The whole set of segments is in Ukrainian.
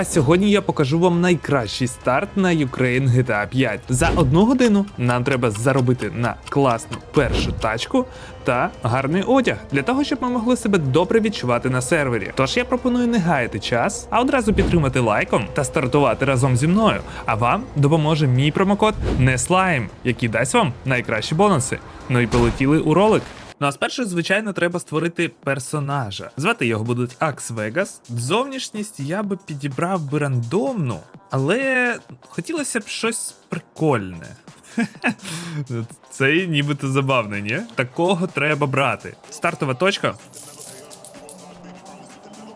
А сьогодні я покажу вам найкращий старт на Ukraine GTA 5. За одну годину нам треба заробити на класну першу тачку та гарний одяг для того, щоб ми могли себе добре відчувати на сервері. Тож я пропоную не гаяти час, а одразу підтримати лайком та стартувати разом зі мною. А вам допоможе мій промокод NESLIME, який дасть вам найкращі бонуси. Ну і полетіли у ролик. Ну а спершу, звичайно, треба створити персонажа. Звати його будуть Акс Вегас. Зовнішність я би підібрав би рандомну, але хотілося б щось прикольне. Це нібито забавно, ні? Такого треба брати. Стартова точка.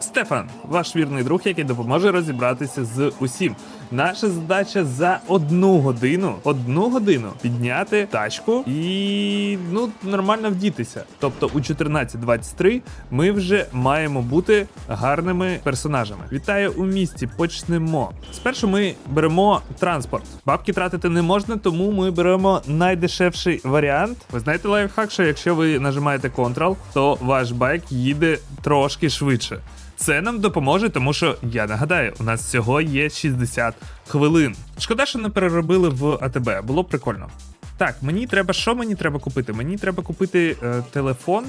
Стефан, ваш вірний друг, який допоможе розібратися з усім. Наша задача за одну годину, одну годину підняти тачку і ну нормально вдітися. Тобто у 14.23 ми вже маємо бути гарними персонажами. Вітаю у місті. Почнемо. Спершу ми беремо транспорт. Бабки тратити не можна, тому ми беремо найдешевший варіант. Ви знаєте лайфхак, що якщо ви нажимаєте Ctrl, то ваш байк їде трошки швидше. Це нам допоможе, тому що я нагадаю, у нас всього є 60 хвилин. Шкода, що не переробили в АТБ, було б прикольно. Так, мені треба що мені треба купити? Мені треба купити е, телефон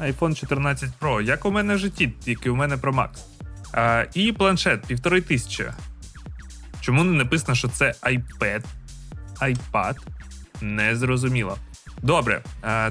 iPhone 14 Pro, як у мене в житті, тільки у мене Pro Max. А, і планшет півтори тисячі. Чому не написано, що це iPad? iPad? Не зрозуміло. Добре,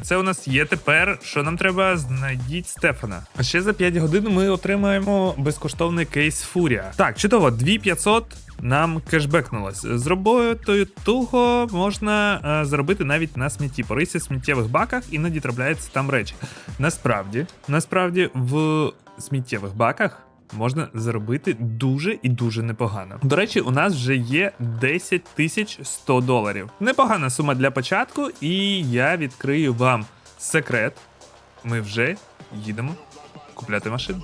це у нас є тепер. Що нам треба? Знайдіть Стефана. А ще за 5 годин ми отримаємо безкоштовний кейс Фурія. Так, чудово, 2500 нам кешбекнулось. З роботою туго можна а, заробити навіть на смітті. По рисі в сміттєвих баках іноді трапляються там речі. Насправді, насправді, в сміттєвих баках. Можна заробити дуже і дуже непогано. До речі, у нас вже є 10 тисяч 100 доларів. Непогана сума для початку, і я відкрию вам секрет. Ми вже їдемо купляти машину.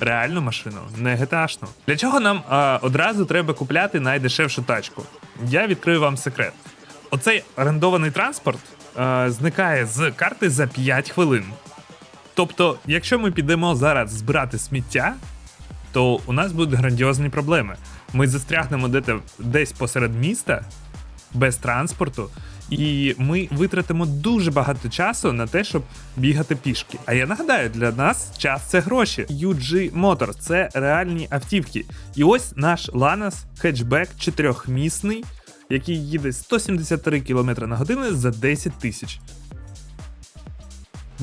Реальну машину, не GTA-шну. Для чого нам а, одразу треба купляти найдешевшу тачку? Я відкрию вам секрет. Оцей орендований транспорт а, зникає з карти за 5 хвилин. Тобто, якщо ми підемо зараз збирати сміття, то у нас будуть грандіозні проблеми. Ми застрягнемо десь посеред міста без транспорту, і ми витратимо дуже багато часу на те, щоб бігати пішки. А я нагадаю, для нас час це гроші. UG Motors – це реальні автівки. І ось наш Lanos хетчбек чотирьохмісний, який їде 173 км на годину за 10 тисяч.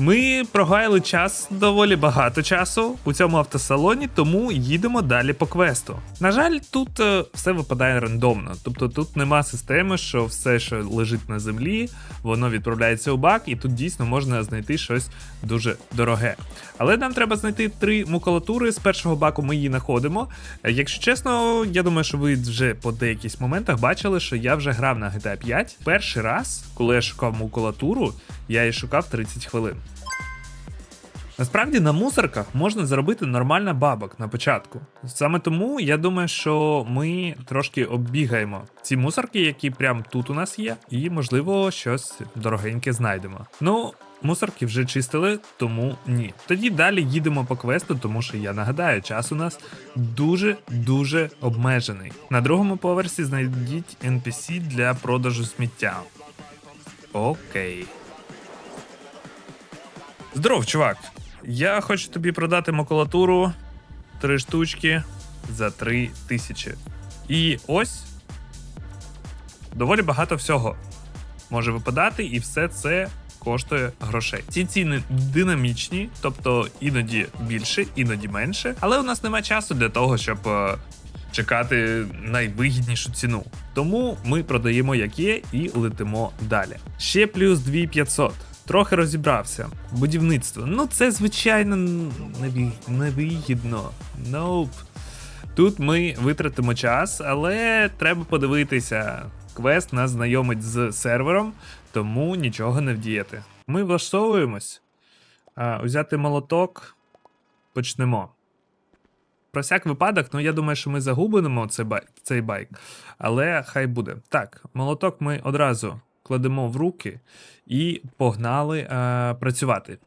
Ми прогаяли час доволі багато часу у цьому автосалоні, тому їдемо далі по квесту. На жаль, тут е, все випадає рандомно, тобто тут нема системи, що все, що лежить на землі, воно відправляється у бак, і тут дійсно можна знайти щось дуже дороге. Але нам треба знайти три макулатури. З першого баку ми її знаходимо. Якщо чесно, я думаю, що ви вже по деяких моментах бачили, що я вже грав на GTA 5. Перший раз, коли я шукав макулатуру, я її шукав 30 хвилин. Насправді на мусорках можна заробити нормально бабок на початку. Саме тому я думаю, що ми трошки оббігаємо ці мусорки, які прямо тут у нас є, і можливо щось дорогеньке знайдемо. Ну. Мусорки вже чистили, тому ні. Тоді далі їдемо по квесту, тому що я нагадаю, час у нас дуже-дуже обмежений. На другому поверсі знайдіть NPC для продажу сміття. Окей. Здоров, чувак. Я хочу тобі продати макулатуру три штучки за три тисячі. І ось доволі багато всього може випадати, і все це коштує грошей. Ці ціни динамічні, тобто іноді більше, іноді менше. Але у нас немає часу для того, щоб е, чекати найвигіднішу ціну. Тому ми продаємо як є і летимо далі. Ще плюс 2500. Трохи розібрався. Будівництво. Ну, це звичайно невигідно. Nope. Тут ми витратимо час, але треба подивитися. Квест нас знайомить з сервером, тому нічого не вдіяти. Ми влаштовуємось. А, взяти молоток. Почнемо. Про всяк випадок, ну я думаю, що ми загубимо цей байк, цей байк, але хай буде. Так, молоток ми одразу кладемо в руки і погнали е, працювати.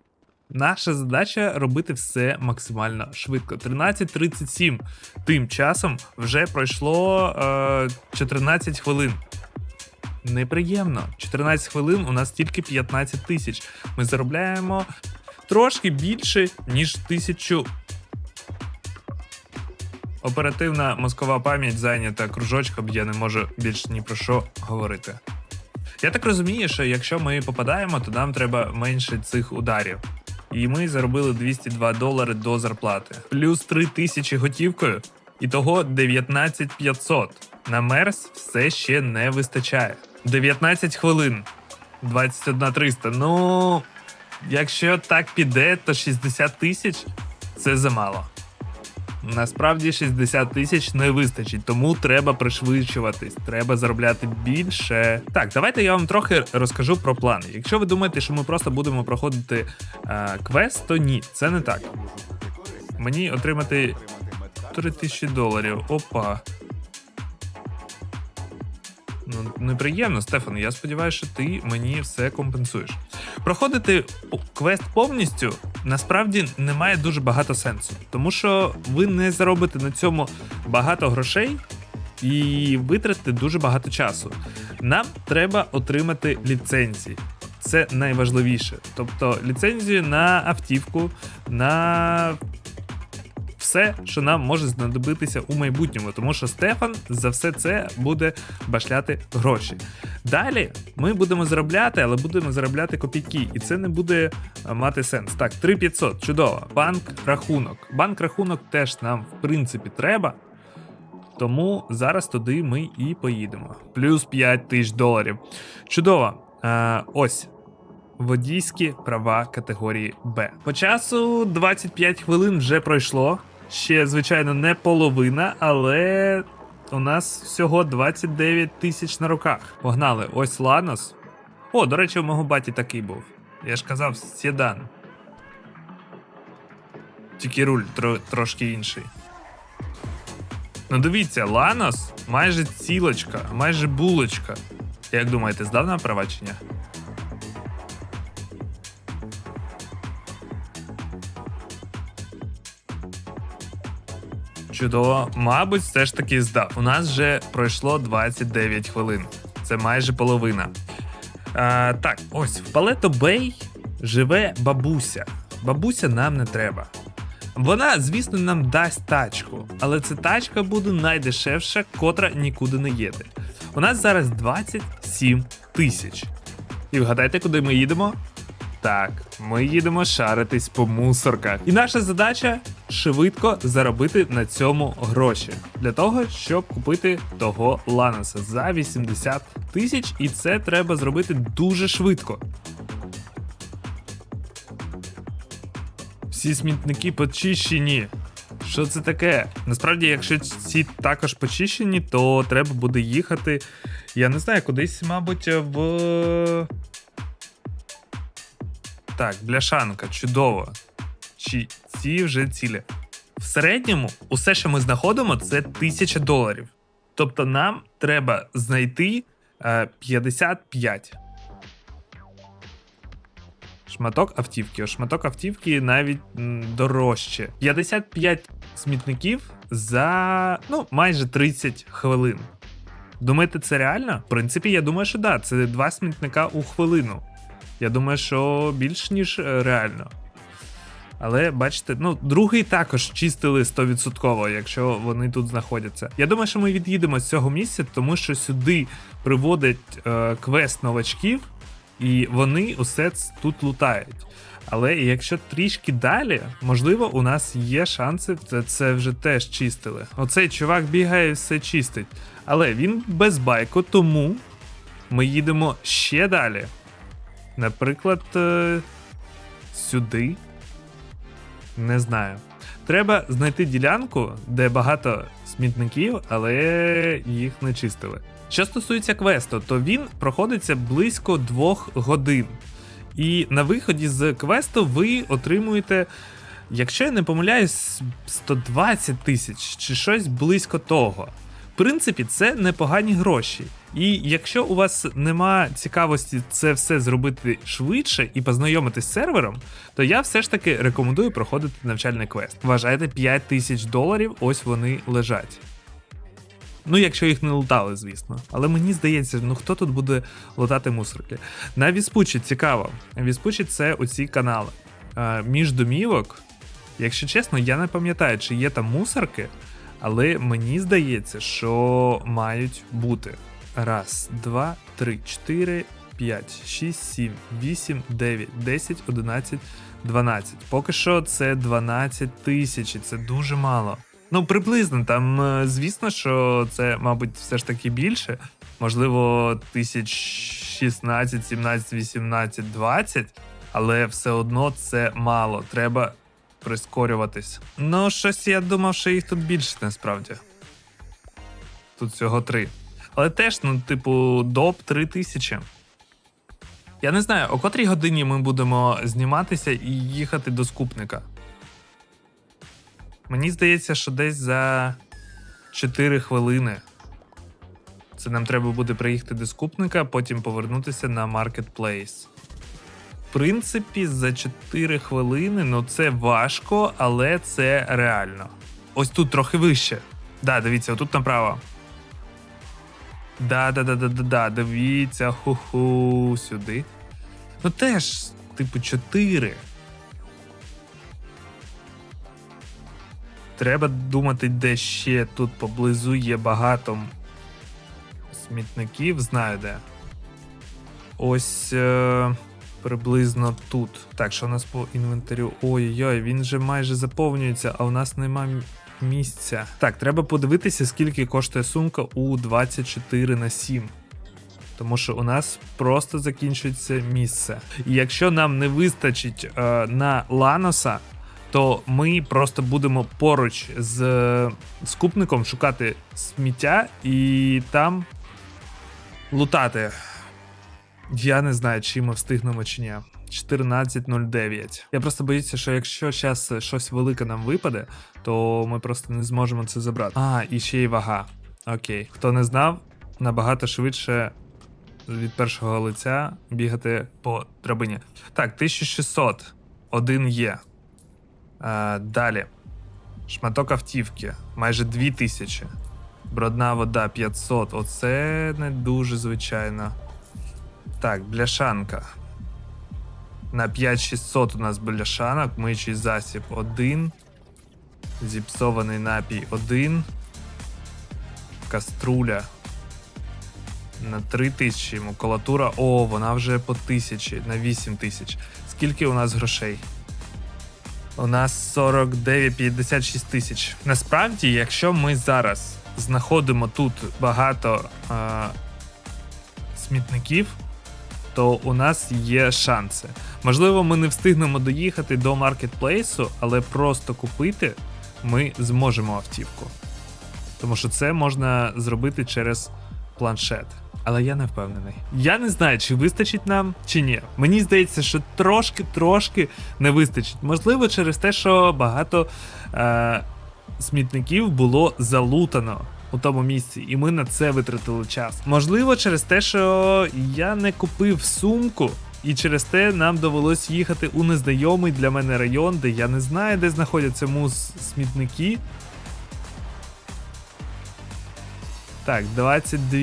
Наша задача робити все максимально швидко. 13.37. Тим часом вже пройшло е, 14 хвилин. Неприємно. 14 хвилин у нас тільки 15 тисяч. Ми заробляємо трошки більше, ніж тисячу. Оперативна мозкова пам'ять зайнята кружочком, я не можу більш ні про що говорити. Я так розумію, що якщо ми попадаємо, то нам треба менше цих ударів. І ми заробили 202 долари до зарплати. Плюс 3 тисячі готівкою. І того 19 500. На мерс все ще не вистачає. 19 хвилин. 21 300. Ну, якщо так піде, то 60 тисяч це замало. Насправді 60 тисяч не вистачить, тому треба пришвидшуватись, треба заробляти більше. Так, давайте я вам трохи розкажу про плани. Якщо ви думаєте, що ми просто будемо проходити е, квест, то ні, це не так. Мені отримати 3 тисячі доларів. Опа. Ну, неприємно, Стефан. Я сподіваюся, що ти мені все компенсуєш. Проходити квест повністю насправді немає дуже багато сенсу, тому що ви не заробите на цьому багато грошей і витратите дуже багато часу. Нам треба отримати ліцензії. Це найважливіше. Тобто ліцензію на автівку, на все, що нам може знадобитися у майбутньому, тому що Стефан за все це буде башляти гроші. Далі ми будемо заробляти, але будемо заробляти копійки, і це не буде мати сенс. Так, 3500, чудово. Банк рахунок. Банк рахунок теж нам в принципі треба. Тому зараз туди ми і поїдемо. Плюс 5 тисяч доларів. Чудово. А, ось. Водійські права категорії Б. По часу 25 хвилин вже пройшло. Ще, звичайно, не половина, але у нас всього 29 тисяч на руках. Погнали, ось Ланос. О, до речі, у мого баті такий був. Я ж казав, седан. Тільки руль тро- трошки інший. Ну дивіться, Ланос майже цілочка, майже булочка. Як думаєте, здав права Чудово, мабуть, все ж таки здав. У нас вже пройшло 29 хвилин. Це майже половина. А, так, ось в Палето Бей живе бабуся. Бабуся нам не треба. Вона, звісно, нам дасть тачку, але ця тачка буде найдешевша, котра нікуди не їде. У нас зараз 27 тисяч. І вгадайте, куди ми їдемо? Так, ми їдемо шаритись по мусорках. І наша задача швидко заробити на цьому гроші для того, щоб купити того Ланоса за 80 тисяч, і це треба зробити дуже швидко. Всі смітники почищені. Що це таке? Насправді, якщо ці також почищені, то треба буде їхати. Я не знаю, кудись, мабуть, в. Так, бляшанка, чудово. Чи ці вже цілі. В середньому, усе, що ми знаходимо, це 1000 доларів. Тобто нам треба знайти е, 55. Шматок автівки. О, Шматок автівки навіть м, дорожче. 55 смітників за ну, майже 30 хвилин. Думаєте, це реально? В принципі, я думаю, що да, це два смітника у хвилину. Я думаю, що більш ніж е, реально. Але бачите, ну, другий також чистили 100%, якщо вони тут знаходяться. Я думаю, що ми від'їдемо з цього місця, тому що сюди приводять е, квест новачків, і вони усе тут лутають. Але якщо трішки далі, можливо, у нас є шанси, це, це вже теж чистили. Оцей чувак бігає і все чистить. Але він без байку, тому ми їдемо ще далі. Наприклад, е, сюди. Не знаю. Треба знайти ділянку, де багато смітників, але їх не чистили. Що стосується квесту, то він проходиться близько двох годин. І на виході з квесту ви отримуєте, якщо я не помиляюсь, 120 тисяч чи щось близько того. В принципі, це непогані гроші. І якщо у вас нема цікавості це все зробити швидше і познайомитись з сервером, то я все ж таки рекомендую проходити навчальний квест. Вважайте 5 тисяч доларів, ось вони лежать. Ну, якщо їх не лутали, звісно. Але мені здається, ну хто тут буде лутати мусорки? На Віспучі цікаво. Віспучі це оці канали. Між домівок, якщо чесно, я не пам'ятаю, чи є там мусорки, але мені здається, що мають бути. Раз, два, три, чотири, п'ять, шість, сім, вісім, дев'ять, десять, одинадцять, дванадцять. Поки що це 12 тисяч, і це дуже мало. Ну, приблизно, там, е, звісно, що це, мабуть, все ж таки більше. Можливо, тисяч 16, 17, 18, 20, але все одно це мало. Треба прискорюватись. Ну, щось я думав, що їх тут більше насправді. Тут всього три. Але теж, ну, типу, доп 3 тисячі. Я не знаю, о котрій годині ми будемо зніматися і їхати до скупника. Мені здається, що десь за 4 хвилини. Це нам треба буде приїхати до скупника, потім повернутися на маркетплейс. Принципі, за 4 хвилини, ну це важко, але це реально. Ось тут трохи вище. Да, дивіться, отут направо. Да, да, да, да, да, да, дивіться, ху-ху, сюди. Ну теж, типу, 4. Треба думати, де ще тут поблизу є багато смітників, знаю де. Ось е, приблизно тут. Так, що у нас по інвентарю? Ой-ой, він вже майже заповнюється, а у нас нема місця. Так, треба подивитися, скільки коштує сумка у 24 на 7. Тому що у нас просто закінчується місце. І якщо нам не вистачить е, на Ланоса, то ми просто будемо поруч з е, скупником шукати сміття і там лутати. Я не знаю, чи ми встигнемо чи ні. 14.09. Я просто боюся, що якщо зараз щось велике нам випаде, то ми просто не зможемо це забрати. А, і ще й вага. Окей. Хто не знав, набагато швидше від першого лиця бігати по драбині. Так, 1600. Один є. Е, далі. Шматок автівки. Майже 2000. Бродна вода 500. Оце не дуже звичайно. Так, бляшанка. На 5600 у нас бляшанок. Миючий засіб 1. Зіпсований напій 1. Каструля. На 3000. Макулатура. О, вона вже по 1000. На 8000. Скільки у нас грошей? У нас 49-56 тисяч. Насправді, якщо ми зараз знаходимо тут багато е, смітників, то у нас є шанси. Можливо, ми не встигнемо доїхати до маркетплейсу, але просто купити ми зможемо автівку. Тому що це можна зробити через планшет. Але я не впевнений. Я не знаю, чи вистачить нам, чи ні. Мені здається, що трошки-трошки не вистачить. Можливо, через те, що багато е- смітників було залутано у тому місці, і ми на це витратили час. Можливо, через те, що я не купив сумку. І через те нам довелось їхати у незнайомий для мене район, де я не знаю, де знаходяться мус смітники. Так, 22.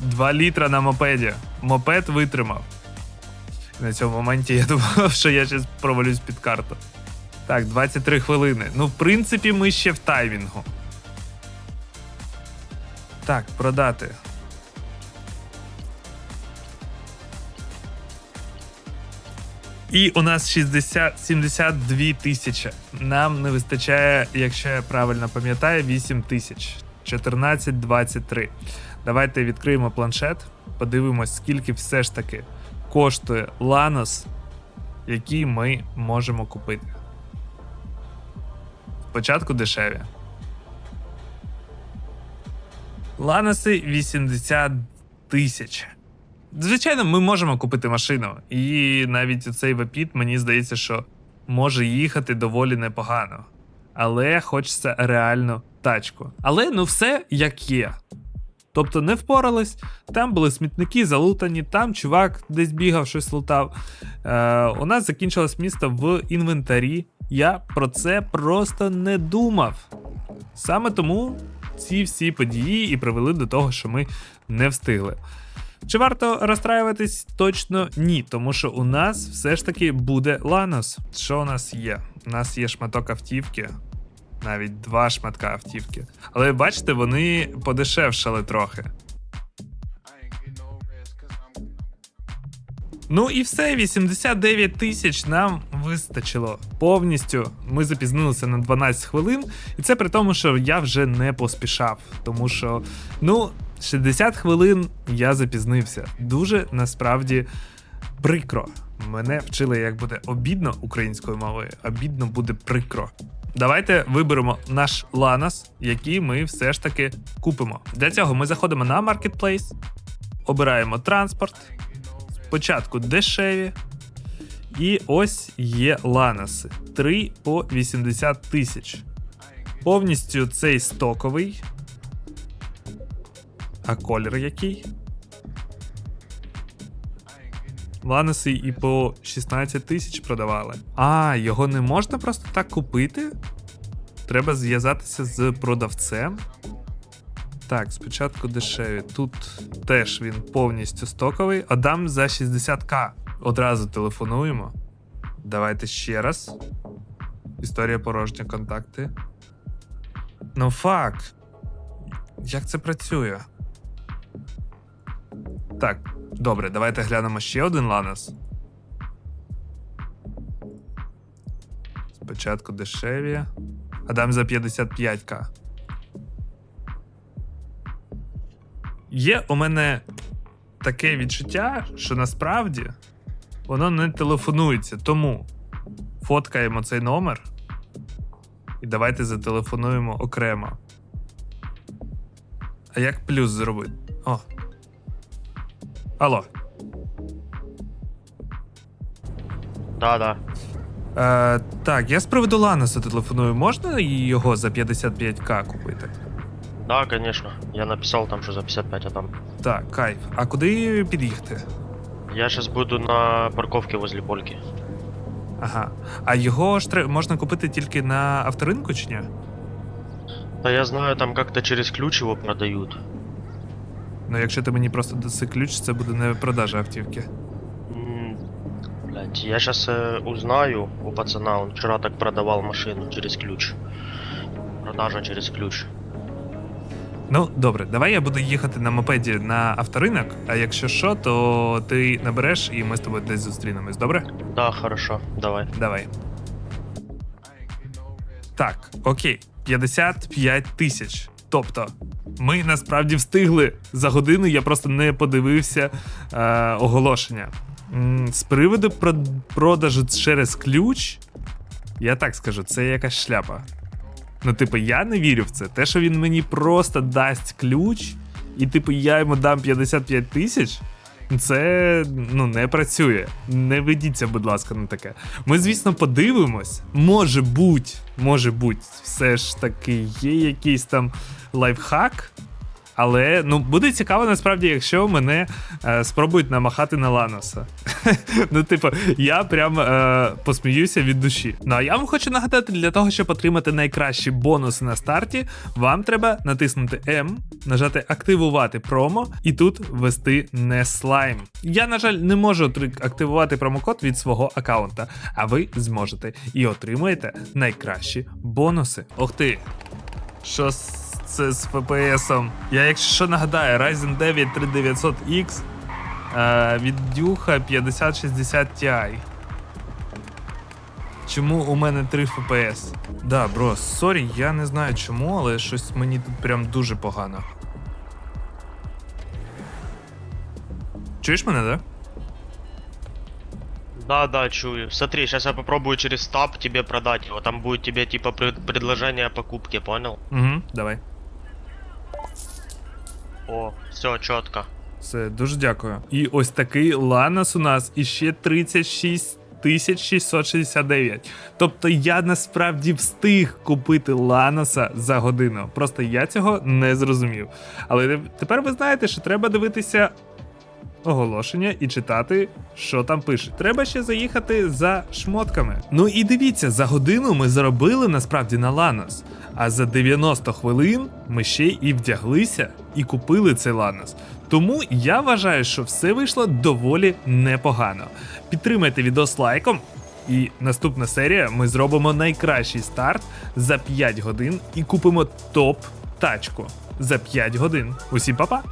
Два літра на мопеді. Мопед витримав. На цьому моменті я думав, що я зараз провалюсь під карту. Так, 23 хвилини. Ну, в принципі, ми ще в таймінгу. Так, продати. І у нас 60, 72 тисячі. Нам не вистачає, якщо я правильно пам'ятаю, 8 тисяч. 14,23. Давайте відкриємо планшет, подивимось, скільки все ж таки коштує Ланос, який ми можемо купити. Спочатку дешеві. Ланоси 80 тисяч. Звичайно, ми можемо купити машину. І навіть цей вапіт, мені здається, що може їхати доволі непогано. Але хочеться реально тачку. Але ну все як є. Тобто не впорались, там були смітники залутані, там чувак десь бігав, щось лутав. Е, у нас закінчилось місто в інвентарі. Я про це просто не думав. Саме тому ці всі події і привели до того, що ми не встигли. Чи варто розстраюватись? Точно ні, тому що у нас все ж таки буде Ланос. Що у нас є? У нас є шматок автівки, навіть два шматка автівки. Але бачите, вони подешевшали трохи. Ну і все, 89 тисяч нам вистачило повністю. Ми запізнилися на 12 хвилин, і це при тому, що я вже не поспішав, тому що, ну, 60 хвилин я запізнився. Дуже насправді прикро. Мене вчили, як буде обідно українською мовою, обідно буде прикро. Давайте виберемо наш Ланос, який ми все ж таки купимо. Для цього ми заходимо на Marketplace, обираємо транспорт. Спочатку дешеві. І ось є ланоси. 3 по 80 тисяч. Повністю цей стоковий. А колір який? Ланоси і по 16 тисяч продавали. А, його не можна просто так купити? Треба зв'язатися з продавцем. Так, спочатку дешеві. Тут теж він повністю стоковий. Отдам за 60к. Одразу телефонуємо. Давайте ще раз. Історія порожня контакти. Ну фак. Як це працює? Так, добре, давайте глянемо ще один ланос. Спочатку дешеві. Адам за 55к. Є у мене таке відчуття, що насправді воно не телефонується. Тому фоткаємо цей номер і давайте зателефонуємо окремо. А як плюс зробити? О. Алло. Да, да. Е, так, я з приводу Ланоса телефоную. Можна його за 55к купити? Да, конечно. Я написал там, что за 55, а там. Так, кайф. А куди під'їхати? Я сейчас буду на парковке возле Польки. Ага. А його ж тре- можна купити тільки на авторинку чи ні? Да я знаю, там как-то через ключ его продают. Ну, якщо ти мені просто даси ключ, це буде не продажа автівки. Блять, я сейчас узнаю у пацана, он вчера так продавал машину через ключ. Продажа через ключ. Ну, добре, давай я буду їхати на мопеді на авторинок, а якщо що, то ти набереш і ми з тобою десь зустрінемось, добре? Да, хорошо, давай. Давай. Так, окей, 55 тисяч. Тобто, ми насправді встигли за годину, я просто не подивився е, оголошення. З приводу продажу через ключ, я так скажу, це якась шляпа. Ну, типу, я не вірю в це. Те, що він мені просто дасть ключ, і, типу, я йому дам 55 тисяч. Це ну не працює. Не ведіться, будь ласка, на таке. Ми, звісно, подивимось. Може бути, може бути, все ж таки є якийсь там лайфхак. Але ну буде цікаво насправді, якщо мене е, спробують намахати на Ланоса. ну, типу, я прям е, посміюся від душі. Ну а я вам хочу нагадати, для того, щоб отримати найкращі бонуси на старті, вам треба натиснути М, нажати активувати промо і тут ввести не слайм. Я, на жаль, не можу активувати промокод від свого аккаунта, а ви зможете і отримаєте найкращі бонуси. Ох ти! Що це з FPS-ом? Я, якщо що нагадаю, Ryzen 9 3900X е, від Дюха 5060 Ti. Чому у мене 3 FPS? Да, бро, сорі, я не знаю чому, але щось мені тут прям дуже погано. Чуєш мене, да? Да, да, чую. Смотри, сейчас я попробую через стаб тебе продать его. Там будет тебе типа пред- предложение о покупке, понял? Угу, давай. О, все, чітко. Все, дуже дякую. І ось такий Ланос у нас іще 36 1669. Тобто я насправді встиг купити Ланоса за годину. Просто я цього не зрозумів. Але тепер ви знаєте, що треба дивитися оголошення і читати, що там пише. Треба ще заїхати за шмотками. Ну і дивіться, за годину ми заробили насправді на Ланос. А за 90 хвилин ми ще і вдяглися і купили цей Ланос. Тому я вважаю, що все вийшло доволі непогано. Підтримайте відос лайком. І наступна серія ми зробимо найкращий старт за 5 годин і купимо топ тачку за 5 годин. Усім па-па!